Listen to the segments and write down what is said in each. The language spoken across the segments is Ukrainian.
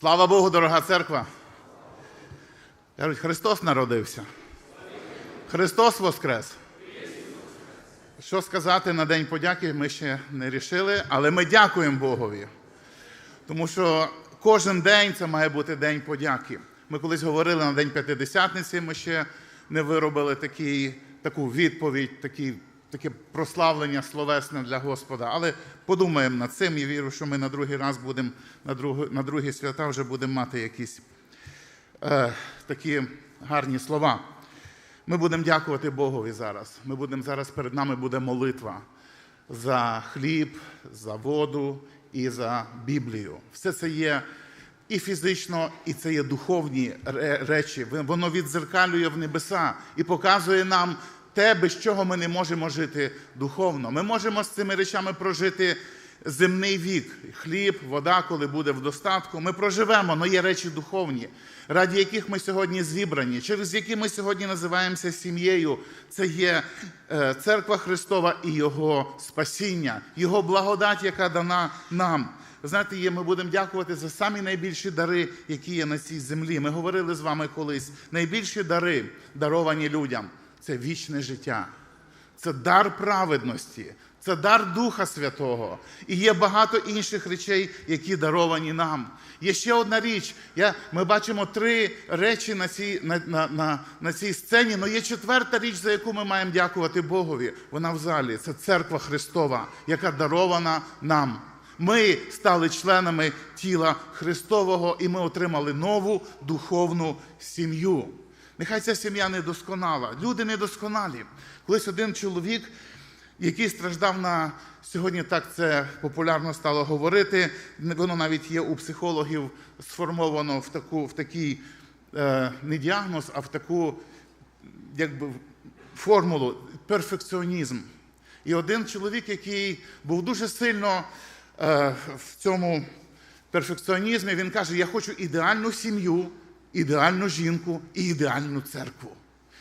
Слава Богу, дорога церква. Кажуть, Христос народився. Христос Воскрес. Що сказати на День подяки, ми ще не рішили, але ми дякуємо Богові. Тому що кожен день це має бути День подяки. Ми колись говорили на День П'ятидесятниці, ми ще не виробили такий, таку відповідь, такий, таке прославлення словесне для Господа. Але подумаємо над цим і вірю, що ми на другий раз будемо, на, друг, на другі свята вже будемо мати якісь е, такі гарні слова. Ми будемо дякувати Богові зараз. Ми будемо зараз перед нами буде молитва за хліб, за воду і за Біблію. Все це є і фізично, і це є духовні речі. Воно відзеркалює в небеса і показує нам те, без чого ми не можемо жити духовно. Ми можемо з цими речами прожити земний вік, хліб, вода, коли буде в достатку. Ми проживемо, але є речі духовні, раді яких ми сьогодні зібрані, через які ми сьогодні називаємося сім'єю. Це є е, церква Христова і Його спасіння, Його благодать, яка дана нам. Знаєте, є, ми будемо дякувати за самі найбільші дари, які є на цій землі. Ми говорили з вами колись. Найбільші дари, даровані людям, це вічне життя. Це дар праведності, це дар Духа Святого. І є багато інших речей, які даровані нам. Є ще одна річ. Я, ми бачимо три речі на цій, на, на, на, на цій сцені, але є четверта річ, за яку ми маємо дякувати Богові. Вона в залі. Це церква Христова, яка дарована нам. Ми стали членами тіла Христового, і ми отримали нову духовну сім'ю. Нехай ця сім'я недосконала. Люди недосконалі. Колись один чоловік, який страждав на сьогодні, так це популярно стало говорити. Воно навіть є у психологів сформовано в таку, в такий е, не діагноз, а в таку якби, формулу перфекціонізм. І один чоловік, який був дуже сильно е, в цьому перфекціонізмі, він каже: Я хочу ідеальну сім'ю, ідеальну жінку і ідеальну церкву.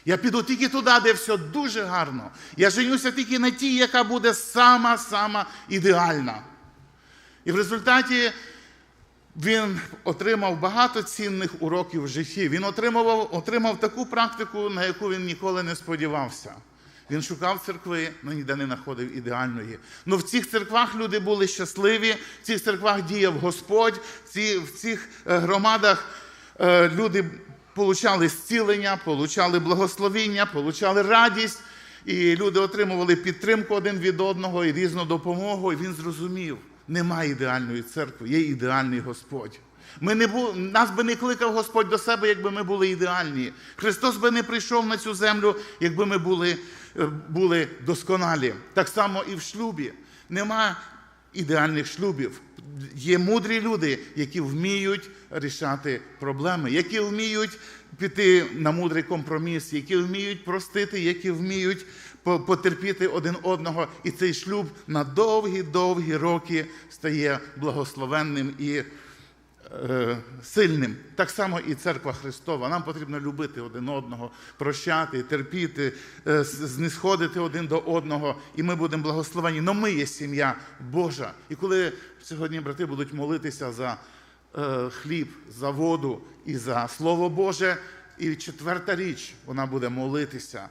Я піду тільки туди, де все дуже гарно. Я женюся тільки на тій, яка буде сама-сама ідеальна. І в результаті він отримав багато цінних уроків в житті. Він отримав, отримав таку практику, на яку він ніколи не сподівався. Він шукав церкви, але ніде не знаходив ідеальної. Ну в цих церквах люди були щасливі, в цих церквах діяв Господь, в цих е, громадах люди получали зцілення, получали благословіння, получали радість, і люди отримували підтримку один від одного і різну допомогу. І він зрозумів, немає ідеальної церкви, є ідеальний Господь. Ми не бу... Нас би не кликав Господь до себе, якби ми були ідеальні. Христос би не прийшов на цю землю, якби ми були, е, були досконалі. Так само і в шлюбі. Нема ідеальних шлюбів. Є мудрі люди, які вміють рішати проблеми, які вміють піти на мудрий компроміс, які вміють простити, які вміють потерпіти один одного. І цей шлюб на довгі-довгі роки стає благословенним і сильним. Так само і церква Христова. Нам потрібно любити один одного, прощати, терпіти, е, знисходити один до одного, і ми будемо благословені. Но ми є сім'я Божа. І коли сьогодні брати будуть молитися за е, хліб, за воду і за Слово Боже, і четверта річ, вона буде молитися.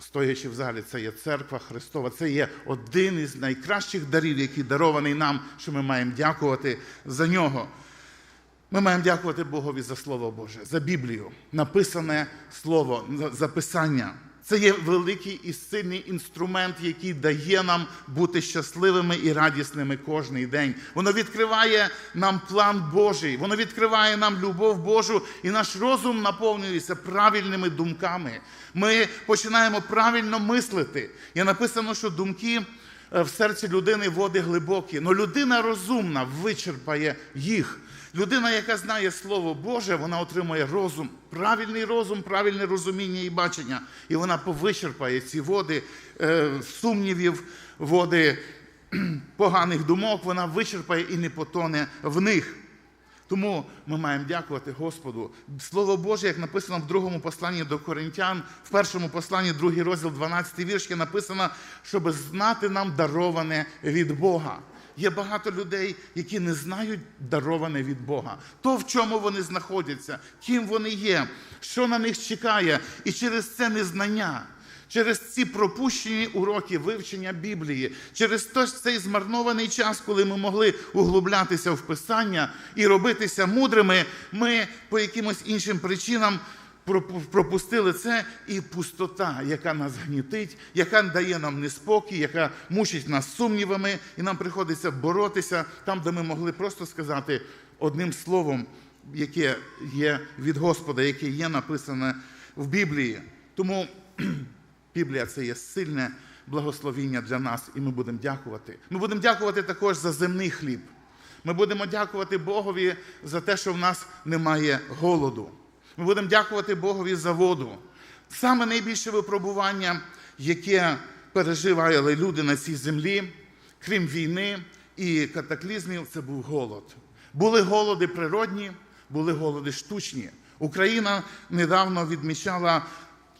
Стоячи в залі, це є церква Христова, це є один із найкращих дарів, який дарований нам, що ми маємо дякувати за нього. Ми маємо дякувати Богові за Слово Боже, за Біблію, написане Слово, за- Писання. Це є великий і сильний інструмент, який дає нам бути щасливими і радісними кожний день. Воно відкриває нам план Божий, воно відкриває нам любов Божу, і наш розум наповнюється правильними думками. Ми починаємо правильно мислити. Є написано, що думки в серці людини води глибокі, але людина розумна вичерпає їх. Людина, яка знає Слово Боже, вона отримує розум, правильний розум, правильне розуміння і бачення. І вона повичерпає ці води е, сумнівів, води поганих думок, вона вичерпає і не потоне в них. Тому ми маємо дякувати Господу. Слово Боже, як написано в другому посланні до Коринтян, в першому посланні, другий розділ, 12 вірш, написано, щоб знати нам дароване від Бога. Є багато людей, які не знають дароване від Бога. То, в чому вони знаходяться, ким вони є, що на них чекає. І через це незнання, через ці пропущені уроки вивчення Біблії, через цей змарнований час, коли ми могли углублятися в Писання і робитися мудрими, ми по якимось іншим причинам пропустили це, і пустота, яка нас гнітить, яка дає нам неспокій, яка мучить нас сумнівами, і нам приходиться боротися там, де ми могли просто сказати одним словом, яке є від Господа, яке є написане в Біблії. Тому Біблія це є сильне благословіння для нас, і ми будемо дякувати. Ми будемо дякувати також за земний хліб. Ми будемо дякувати Богові за те, що в нас немає голоду. Ми будемо дякувати Богові за воду. Саме найбільше випробування, яке переживали люди на цій землі, крім війни і катаклізмів, це був голод. Були голоди природні, були голоди штучні. Україна недавно відмічала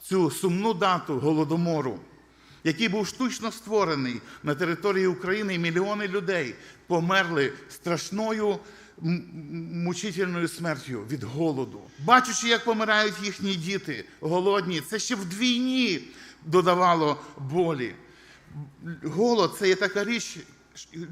цю сумну дату голодомору, який був штучно створений на території України, і мільйони людей померли страшною мучительною смертю від голоду. Бачучи, як помирають їхні діти, голодні, це ще вдвійні додавало болі. Голод це є така річ.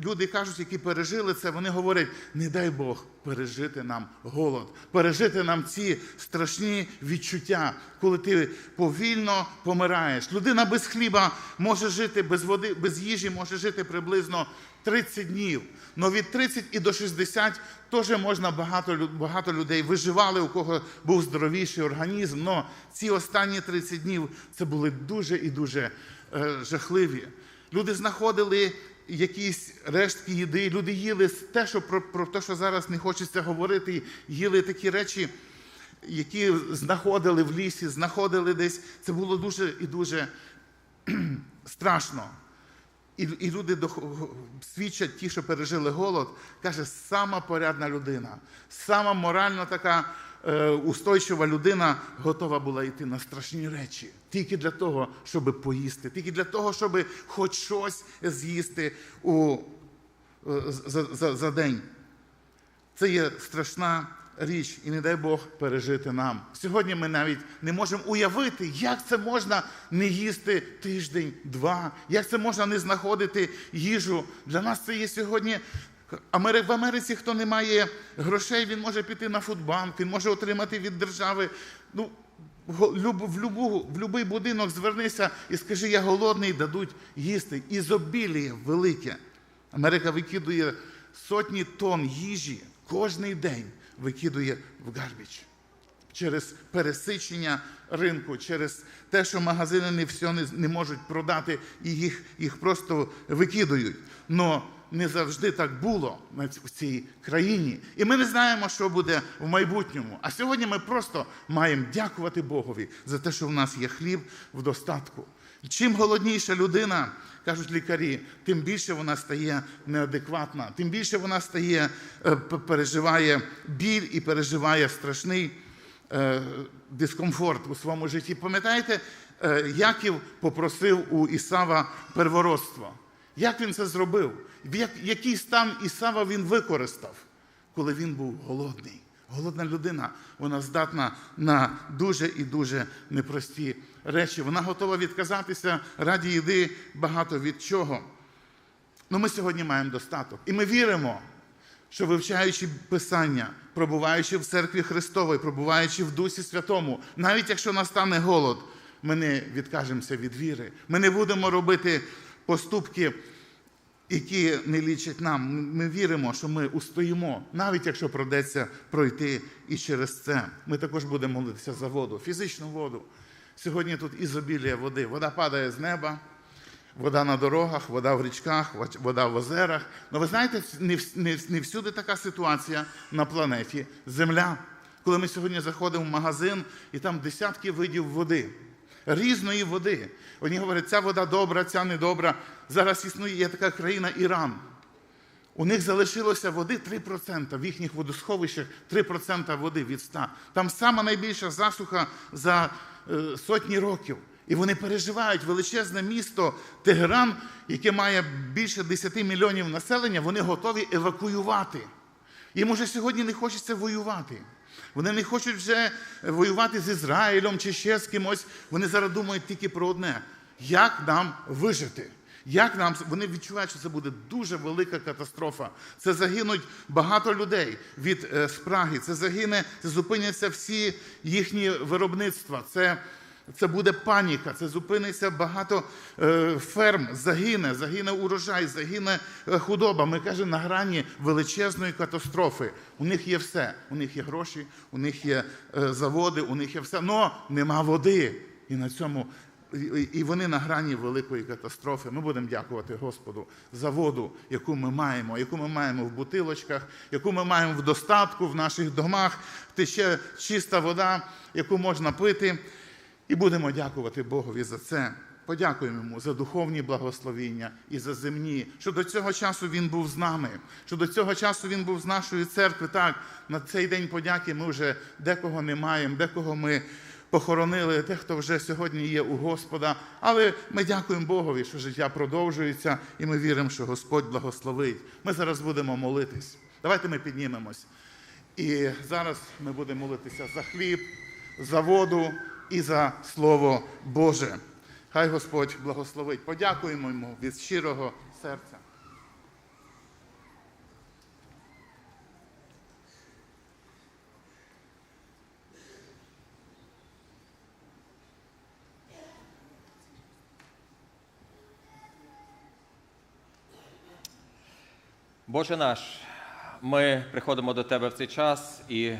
Люди кажуть, які пережили це, вони говорять: не дай Бог пережити нам голод, пережити нам ці страшні відчуття, коли ти повільно помираєш. Людина без хліба може жити без води, без їжі, може жити приблизно 30 днів. Но від 30 і до 60 теж можна багато, багато людей виживали, у кого був здоровіший організм. Но ці останні 30 днів це були дуже і дуже е, жахливі. Люди знаходили якісь рештки їди, люди їли те, що про, про те, що зараз не хочеться говорити, їли такі речі, які знаходили в лісі, знаходили десь. Це було дуже і дуже страшно. І, і люди дох- свідчать, ті, що пережили голод, каже, сама порядна людина, сама морально така устойчива людина готова була йти на страшні речі. Тільки для того, щоб поїсти, тільки для того, щоб хоч щось з'їсти у, е, за, за, за день. Це є страшна річ, і не дай Бог пережити нам. Сьогодні ми навіть не можемо уявити, як це можна не їсти тиждень, два, як це можна не знаходити їжу. Для нас це є сьогодні. В Америці, хто не має грошей, він може піти на фудбанк, він може отримати від держави. Ну, в, любу, в будь-який будинок звернися і скажи, я голодний, дадуть їсти. Ізобіліє велике. Америка викидує сотні тонн їжі кожний день викидує в гарбіч. Через пересичення ринку, через те, що магазини не все не, не можуть продати, і їх, їх просто викидують. Но не завжди так було в цій країні. І ми не знаємо, що буде в майбутньому. А сьогодні ми просто маємо дякувати Богові за те, що в нас є хліб в достатку. Чим голодніша людина, кажуть лікарі, тим більше вона стає неадекватна, тим більше вона стає, е, переживає біль і переживає страшний е, дискомфорт у своєму житті. Пам'ятаєте, е, Яків попросив у Ісава первородство. Як він це зробив? Який стан Ісава він використав, коли він був голодний? Голодна людина, вона здатна на дуже і дуже непрості речі. Вона готова відказатися раді їди багато від чого. Ну, ми сьогодні маємо достаток. І ми віримо, що вивчаючи Писання, пробуваючи в церкві Христовій, пробуваючи в Дусі Святому, навіть якщо настане голод, ми не відкажемося від віри. Ми не будемо робити поступки, які не лічать нам. Ми віримо, що ми устоїмо, навіть якщо придеться пройти і через це. Ми також будемо молитися за воду, фізичну воду. Сьогодні тут ізобілія води. Вода падає з неба. Вода на дорогах, вода в річках, вода в озерах. Ну ви знаєте, не, вс- не, вс- не всюди така ситуація на планеті Земля. Коли ми сьогодні заходимо в магазин, і там десятки видів води, різної води. Одні говорять, ця вода добра, ця недобра. Зараз існує є така країна Іран. У них залишилося води 3%, в їхніх водосховищах 3% води від 100. Там сама найбільша засуха за е, сотні років. І вони переживають величезне місто Тегеран, яке має більше 10 мільйонів населення, вони готові евакуювати. Їм уже сьогодні не хочеться воювати. Вони не хочуть вже воювати з Ізраїлем чи ще з кимось. Вони зараз думають тільки про одне: як нам вижити? Як нам вони відчувають, що це буде дуже велика катастрофа. Це загинуть багато людей від е, спраги. Це загине, це зупиняться всі їхні виробництва. Це, це буде паніка. Це зупиниться багато е, ферм. Загине, загине урожай, загине е, худоба. Ми кажемо на грані величезної катастрофи. У них є все. У них є гроші, у них є е, заводи, у них є все. Но нема води. І на цьому і- вони на грані великої катастрофи. Ми будемо дякувати Господу за воду, яку ми маємо, яку ми маємо в бутилочках, яку ми маємо в достатку в наших домах. Тече чиста вода, яку можна пити. І будемо дякувати Богові за це. Подякуємо йому за духовні благословіння і за земні, що до цього часу він був з нами, що до цього часу він був з нашої церкви. Так, на цей день подяки ми вже декого не маємо, декого ми похоронили, тих, хто вже сьогодні є у Господа. Але ми дякуємо Богові, що життя продовжується, і ми віримо, що Господь благословить. Ми зараз будемо молитись. Давайте ми піднімемось. І зараз ми будемо молитися за хліб, за воду і за Слово Боже. Хай Господь благословить. Подякуємо йому від щирого серця. Боже наш, ми приходимо до Тебе в цей час і